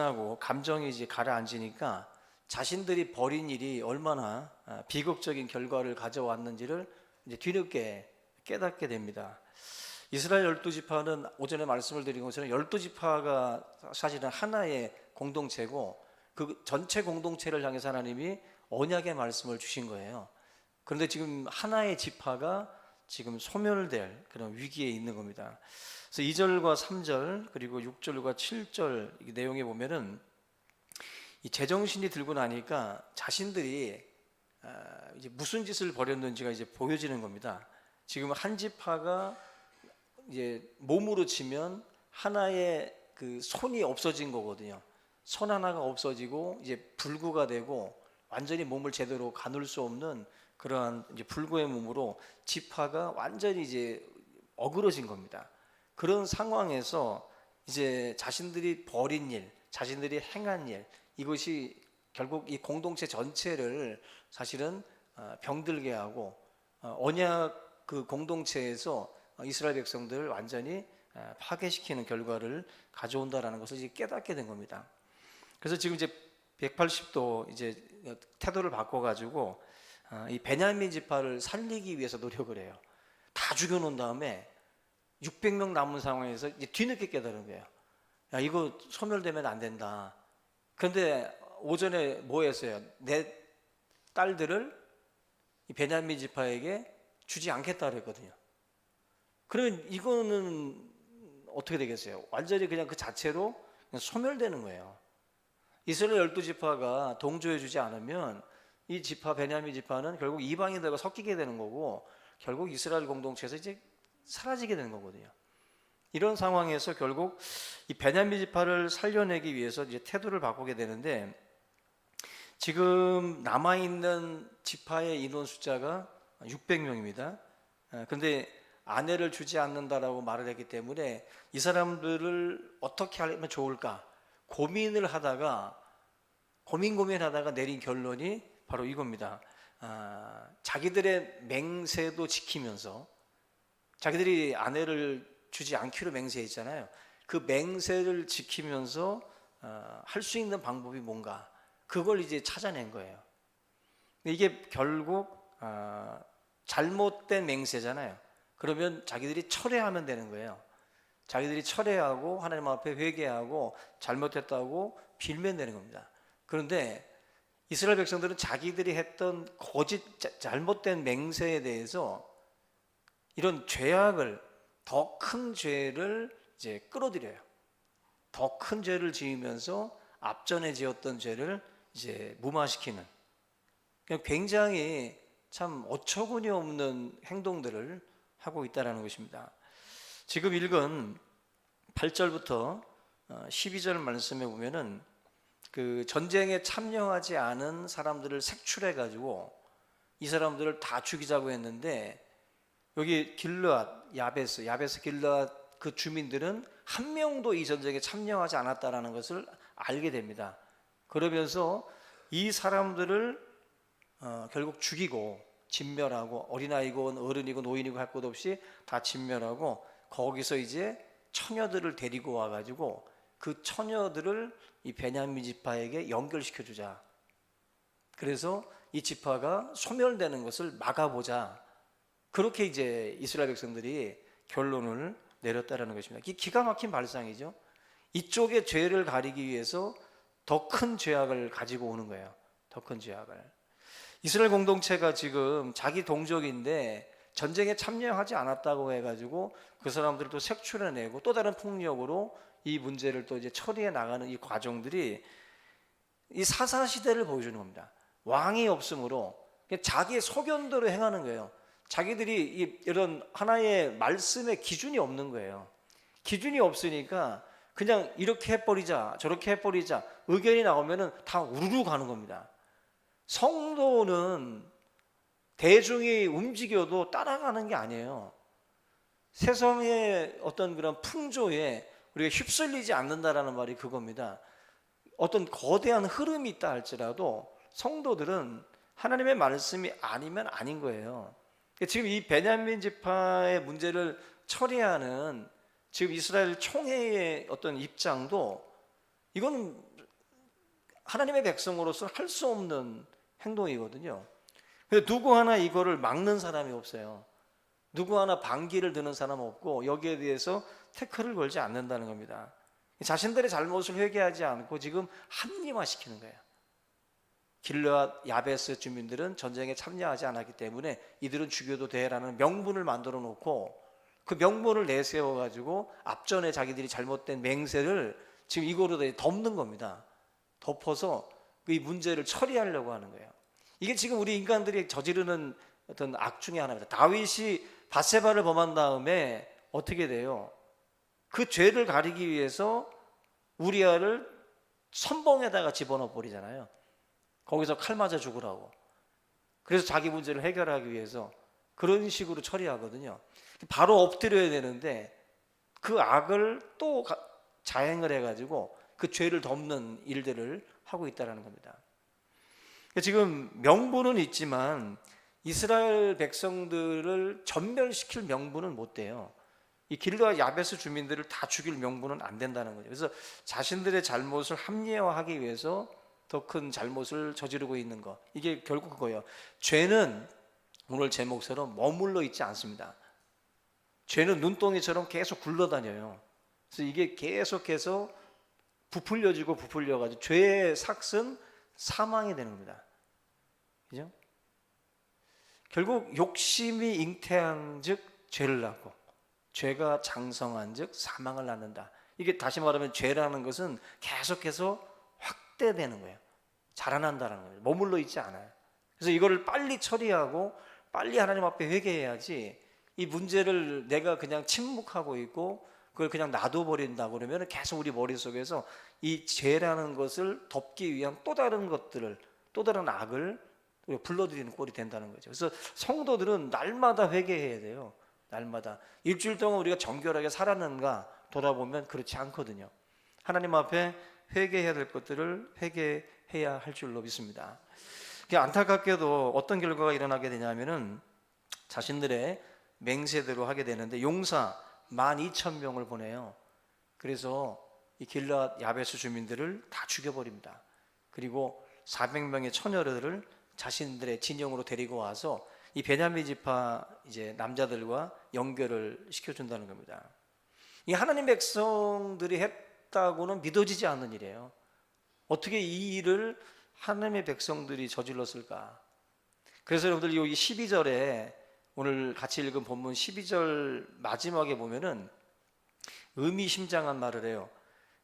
하고 감정이 이제 가라앉으니까 자신들이 벌인 일이 얼마나 아, 비극적인 결과를 가져왔는지를 이제 뒤늦게 깨닫게 됩니다. 이스라엘 열두 지파는 오전에 말씀을 드린 것처럼 열두 지파가 사실은 하나의 공동체고 그 전체 공동체를 향해서 하나님이 언약의 말씀을 주신 거예요. 그런데 지금 하나의 지파가 지금 소멸될 그런 위기에 있는 겁니다. 그래서 2절과 3절 그리고 6절과 7절 이 내용에 보면은 이 제정신이 들고 나니까 자신들이 아, 이제 무슨 짓을 벌였는지가 이제 보여지는 겁니다. 지금 한 지파가 이제 몸으로 치면 하나의 그 손이 없어진 거거든요. 손 하나가 없어지고 이제 불구가 되고 완전히 몸을 제대로 가눌 수 없는 그러한 이제 불구의 몸으로 지파가 완전히 이제 어그러진 겁니다. 그런 상황에서 이제 자신들이 벌인 일, 자신들이 행한 일 이것이 결국 이 공동체 전체를 사실은 어, 병들게 하고 어, 언약 그 공동체에서 이스라엘 백성들을 완전히 어, 파괴시키는 결과를 가져온다라는 것을 이제 깨닫게 된 겁니다. 그래서 지금 이제 180도 이제 태도를 바꿔 가지고 이 베냐민 지파를 살리기 위해서 노력을 해요. 다 죽여놓은 다음에 600명 남은 상황에서 이제 뒤늦게 깨달은 거예요. 야 이거 소멸되면 안 된다. 그런데 오전에 뭐 했어요? 내 딸들을 이 베냐민 지파에게 주지 않겠다 그랬거든요. 그러면 이거는 어떻게 되겠어요? 완전히 그냥 그 자체로 그냥 소멸되는 거예요. 이스라엘 열두 지파가 동조해 주지 않으면 이 지파 베냐민 지파는 결국 이방인들과 섞이게 되는 거고 결국 이스라엘 공동체에서 이제 사라지게 되는 거거든요. 이런 상황에서 결국 이 베냐민 지파를 살려내기 위해서 이제 태도를 바꾸게 되는데 지금 남아 있는 지파의 인원 숫자가 600명입니다. 그런데 아내를 주지 않는다라고 말을 했기 때문에 이 사람들을 어떻게 하면 좋을까 고민을 하다가 고민 고민하다가 내린 결론이 바로 이겁니다. 아, 자기들의 맹세도 지키면서 자기들이 아내를 주지 않기로 맹세했잖아요. 그 맹세를 지키면서 어, 할 수 있는 방법이 뭔가 그걸 이제 찾아낸 거예요. 이게 결국 어, 잘못된 맹세잖아요. 그러면 자기들이 철회하면 되는 거예요. 자기들이 철회하고 하나님 앞에 회개하고 잘못했다고 빌면 되는 겁니다. 그런데 이스라엘 백성들은 자기들이 했던 거짓 잘못된 맹세에 대해서 이런 죄악을 더 큰 죄를 이제 끌어들여요. 더 큰 죄를 지으면서 앞전에 지었던 죄를 이제 무마시키는 굉장히 참 어처구니 없는 행동들을 하고 있다라는 것입니다. 지금 읽은 8절부터 12절 말씀에 보면은 그 전쟁에 참여하지 않은 사람들을 색출해 가지고 이 사람들을 다 죽이자고 했는데 여기 길르앗 야베스 야베스 길르앗 그 주민들은 한 명도 이 전쟁에 참여하지 않았다라는 것을 알게 됩니다. 그러면서 이 사람들을 어, 결국 죽이고 진멸하고 어린아이고 어른이고 노인이고 할 것 없이 다 진멸하고 거기서 이제 처녀들을 데리고 와가지고 그 처녀들을 이 베냐민 지파에게 연결시켜 주자. 그래서 이 지파가 소멸되는 것을 막아보자. 그렇게 이제 이스라엘 백성들이 결론을 내렸다라는 것입니다. 이 기가 막힌 발상이죠. 이쪽의 죄를 가리기 위해서 더 큰 죄악을 가지고 오는 거예요. 더 큰 죄악을. 이스라엘 공동체가 지금 자기 동족인데 전쟁에 참여하지 않았다고 해가지고 그 사람들을 또 색출해내고 또 다른 폭력으로 이 문제를 또 이제 처리해 나가는 이 과정들이 이 사사 시대를 보여주는 겁니다. 왕이 없으므로 자기의 소견대로 행하는 거예요. 자기들이 이런 하나의 말씀의 기준이 없는 거예요. 기준이 없으니까 그냥 이렇게 해버리자, 저렇게 해버리자 의견이 나오면은 다 우르르 가는 겁니다. 성도는 대중이 움직여도 따라가는 게 아니에요. 세상의 어떤 그런 풍조에 우리가 휩쓸리지 않는다라는 말이 그겁니다. 어떤 거대한 흐름이 있다 할지라도 성도들은 하나님의 말씀이 아니면 아닌 거예요. 지금 이 베냐민 지파의 문제를 처리하는 지금 이스라엘 총회의 어떤 입장도 이건 하나님의 백성으로서 할수 없는 행동이거든요. 근데 누구 하나 이거를 막는 사람이 없어요. 누구 하나 반기를 드는 사람 없고 여기에 대해서 태클을 걸지 않는다는 겁니다. 자신들의 잘못을 회개하지 않고 지금 합리화시키는 거예요. 길르앗 야베스 주민들은 전쟁에 참여하지 않았기 때문에 이들은 죽여도 돼라는 명분을 만들어 놓고 그 명분을 내세워 가지고 앞전에 자기들이 잘못된 맹세를 지금 이거로 덮는 겁니다. 덮어서 이 문제를 처리하려고 하는 거예요. 이게 지금 우리 인간들이 저지르는 어떤 악 중에 하나입니다. 다윗이 바세바를 범한 다음에 어떻게 돼요? 그 죄를 가리기 위해서 우리아를 선봉에다가 집어넣어 버리잖아요. 거기서 칼 맞아 죽으라고. 그래서 자기 문제를 해결하기 위해서 그런 식으로 처리하거든요. 바로 엎드려야 되는데 그 악을 또 가- 자행을 해가지고 그 죄를 덮는 일들을 하고 있다는 겁니다. 지금 명분은 있지만 이스라엘 백성들을 전멸시킬 명분은 못 돼요. 이 길르와 야베스 주민들을 다 죽일 명분은 안 된다는 거죠. 그래서 자신들의 잘못을 합리화하기 위해서 더 큰 잘못을 저지르고 있는 거. 이게 결국 그거예요. 죄는 오늘 제목처럼 머물러 있지 않습니다. 죄는 눈덩이처럼 계속 굴러다녀요. 그래서 이게 계속해서 부풀려지고 부풀려가지고 죄의 삭은 사망이 되는 겁니다. 그죠? 결국 욕심이 잉태한 즉 죄를 낳고 죄가 장성한즉 사망을 낳는다. 이게 다시 말하면 죄라는 것은 계속해서 확대되는 거예요. 자라난다는 거예요. 머물러 있지 않아요. 그래서 이거를 빨리 처리하고 빨리 하나님 앞에 회개해야지 이 문제를 내가 그냥 침묵하고 있고 그걸 그냥 놔둬버린다 그러면 계속 우리 머릿속에서 이 죄라는 것을 덮기 위한 또 다른 것들을 또 다른 악을 불러들이는 꼴이 된다는 거죠. 그래서 성도들은 날마다 회개해야 돼요. 날마다 일주일 동안 우리가 정결하게 살았는가 돌아보면 그렇지 않거든요. 하나님 앞에 회개해야 될 것들을 회개해야 할 줄로 믿습니다. 안타깝게도 어떤 결과가 일어나게 되냐면은 자신들의 맹세대로 하게 되는데 용사 12,000명을 보내요. 그래서 이 길라 야베스 주민들을 다 죽여버립니다. 그리고 400명의 처녀들을 자신들의 진영으로 데리고 와서 이 베냐민 지파 이제 남자들과 연결을 시켜준다는 겁니다. 이 하나님 백성들이 했다고는 믿어지지 않는 일이에요. 어떻게 이 일을 하나님의 백성들이 저질렀을까? 그래서 여러분들 여기 12절에 오늘 같이 읽은 본문 12절 마지막에 보면은 의미심장한 말을 해요.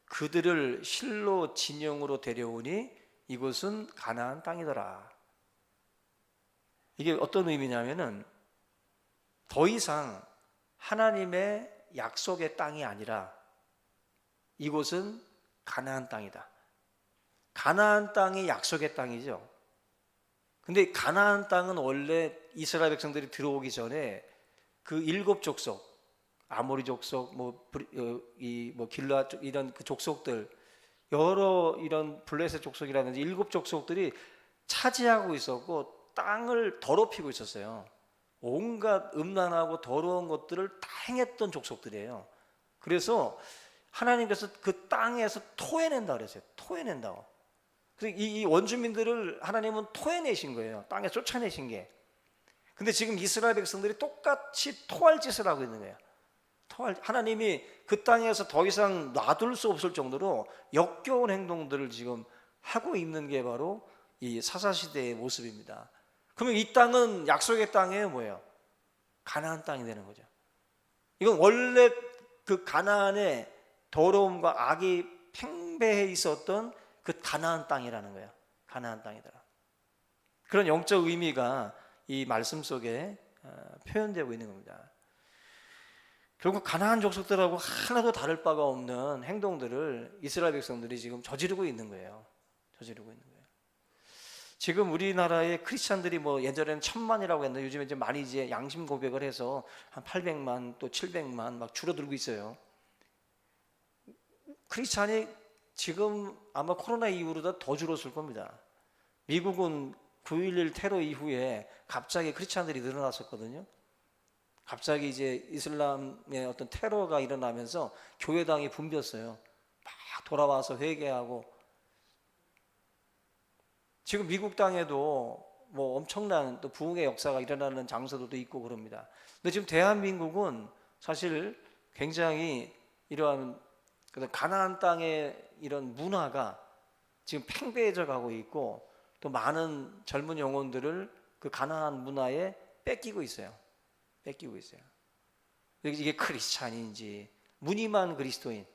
그들을 실로 진영으로 데려오니 이곳은 가나안 땅이더라. 이게 어떤 의미냐면은 더 이상 하나님의 약속의 땅이 아니라 이곳은 가나안 땅이다. 가나안 땅이 약속의 땅이죠. 근데 가나안 땅은 원래 이스라엘 백성들이 들어오기 전에 그 일곱 족속 아모리 족속 뭐 이뭐 길라 족 이런 그 족속들 여러 이런 블레셋 족속이라든지 일곱 족속들이 차지하고 있었고 땅을 더럽히고 있었어요. 온갖 음란하고 더러운 것들을 다 행했던 족속들이에요. 그래서 하나님께서 그 땅에서 토해낸다 그랬어요. 토해낸다고. 그래서 이, 이 원주민들을 하나님은 토해내신 거예요. 땅에 쫓아내신 게. 근데 지금 이스라엘 백성들이 똑같이 토할 짓을 하고 있는 거예요. 토할, 하나님이 그 땅에서 더 이상 놔둘 수 없을 정도로 역겨운 행동들을 지금 하고 있는 게 바로 이 사사 시대의 모습입니다. 그러면 이 땅은 약속의 땅이에요, 뭐예요? 가나안 땅이 되는 거죠. 이건 원래 그 가나안의 더러움과 악이 팽배해 있었던 그 가나안 땅이라는 거예요. 가나안 땅이더라. 그런 영적 의미가 이 말씀 속에 어, 표현되고 있는 겁니다. 결국 가나안 족속들하고 하나도 다를 바가 없는 행동들을 이스라엘 백성들이 지금 저지르고 있는 거예요. 저지르고 있는 거예요. 지금 우리나라의 크리스찬들이 뭐 예전에는 천만이라고 했는데 요즘에 이제 많이 이제 양심 고백을 해서 한 800만 또 700만 막 줄어들고 있어요. 크리스찬이 지금 아마 코로나 이후로도 더 줄었을 겁니다. 미국은 9.11 테러 이후에 갑자기 크리스찬들이 늘어났었거든요. 갑자기 이제 이슬람의 어떤 테러가 일어나면서 교회당이 붐볐어요. 막 돌아와서 회개하고 지금 미국 땅에도 뭐 엄청난 또 부흥의 역사가 일어나는 장소들도 있고 그럽니다. 근데 지금 대한민국은 사실 굉장히 이러한 가나안 땅의 이런 문화가 지금 팽배해져 가고 있고 또 많은 젊은 영혼들을 그 가나안 문화에 뺏기고 있어요. 뺏기고 있어요. 이게 크리스찬인지 무늬만 그리스도인,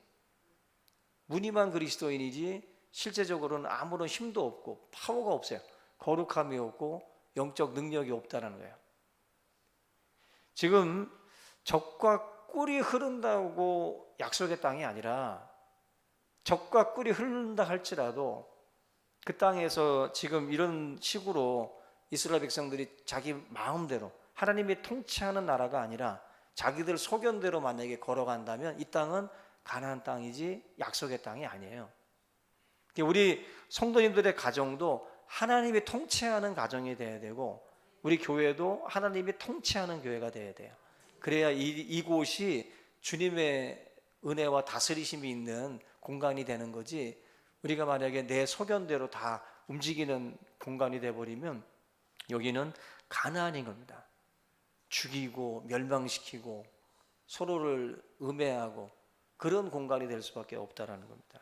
무늬만 그리스도인이지 실제적으로는 아무런 힘도 없고 파워가 없어요. 거룩함이 없고 영적 능력이 없다는 거예요. 지금 적과 꿀이 흐른다고 약속의 땅이 아니라 적과 꿀이 흐른다 할지라도 그 땅에서 지금 이런 식으로 이스라엘 백성들이 자기 마음대로 하나님이 통치하는 나라가 아니라 자기들 소견대로 만약에 걸어간다면 이 땅은 가나안 땅이지 약속의 땅이 아니에요. 우리 성도님들의 가정도 하나님이 통치하는 가정이 돼야 되고 우리 교회도 하나님이 통치하는 교회가 돼야 돼요. 그래야 이, 이곳이 주님의 은혜와 다스리심이 있는 공간이 되는 거지. 우리가 만약에 내 소견대로 다 움직이는 공간이 돼 버리면 여기는 가나안인 겁니다. 죽이고 멸망시키고 서로를 음해하고 그런 공간이 될 수밖에 없다라는 겁니다.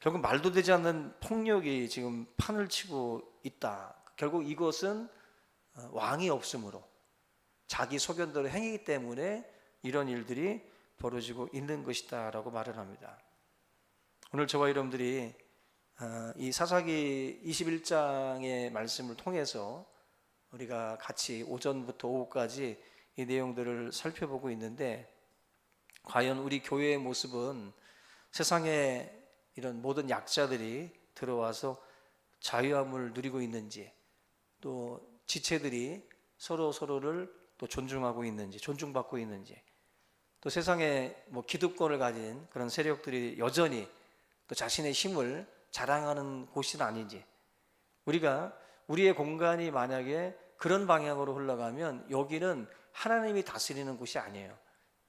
결국 말도 되지 않는 폭력이 지금 판을 치고 있다. 결국 이것은 어, 왕이 없으므로 자기 소견대로 행위기 때문에 이런 일들이 벌어지고 있는 것이다라고 말을 합니다. 오늘 저와 여러분들이 어, 이 사사기 21장의 말씀을 통해서 우리가 같이 오전부터 오후까지 이 내용들을 살펴보고 있는데 과연 우리 교회의 모습은 세상에 이런 모든 약자들이 들어와서 자유함을 누리고 있는지 또 지체들이 서로 서로를 또 존중하고 있는지 존중받고 있는지 또 세상에 뭐 기득권을 가진 그런 세력들이 여전히 또 자신의 힘을 자랑하는 곳이 아닌지 우리가 우리의 공간이 만약에 그런 방향으로 흘러가면 여기는 하나님이 다스리는 곳이 아니에요.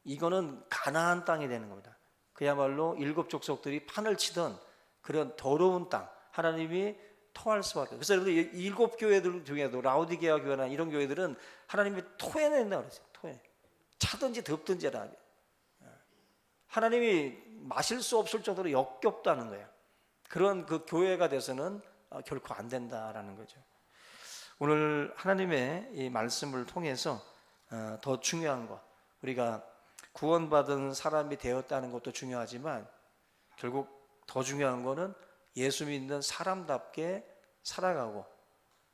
이거는 가나안 땅이 되는 겁니다. 그야말로 일곱 족속들이 판을 치던 그런 더러운 땅 하나님이 토할 수밖에. 그래서 여러분 일곱 교회들 중에도 라우디게아 교회나 이런 교회들은 하나님이 토해낸다 그랬어요. 토해. 차든지 덥든지 하라. 하나님이 마실 수 없을 정도로 역겹다는 거예요. 그런 그 교회가 돼서는 어, 결코 안 된다라는 거죠. 오늘 하나님의 이 말씀을 통해서 어, 더 중요한 것, 우리가 구원받은 사람이 되었다는 것도 중요하지만 결국 더 중요한 것은 예수 믿는 사람답게 살아가고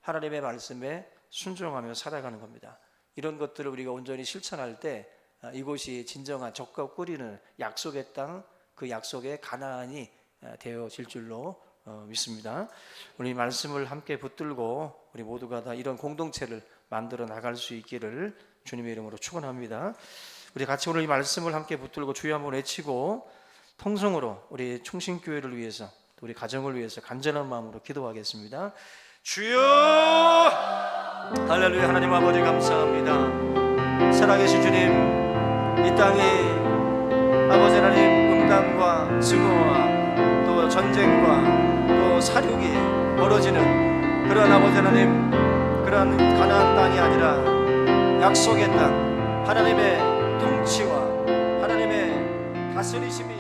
하나님의 말씀에 순종하며 살아가는 겁니다. 이런 것들을 우리가 온전히 실천할 때 아, 이곳이 진정한 적과 꾸리는 약속의 땅, 그 약속의 가나안이 아, 되어질 줄로 어, 믿습니다. 우리 말씀을 함께 붙들고 우리 모두가 다 이런 공동체를 만들어 나갈 수 있기를 주님의 이름으로 축원합니다. 우리 같이 오늘 이 말씀을 함께 붙들고 주여 한번 외치고 통성으로 우리 충신교회를 위해서 또 우리 가정을 위해서 간절한 마음으로 기도하겠습니다. 주여 할렐루야 하나님 아버지 감사합니다. 살아계신 주님 이 땅에 아버지 하나님 음란과 증오와 또 전쟁과 또 사륙이 벌어지는 그러한 아버지 하나님 그러한 가나안 땅이 아니라 약속의 땅 하나님의 통치와 하나님의 다스리심이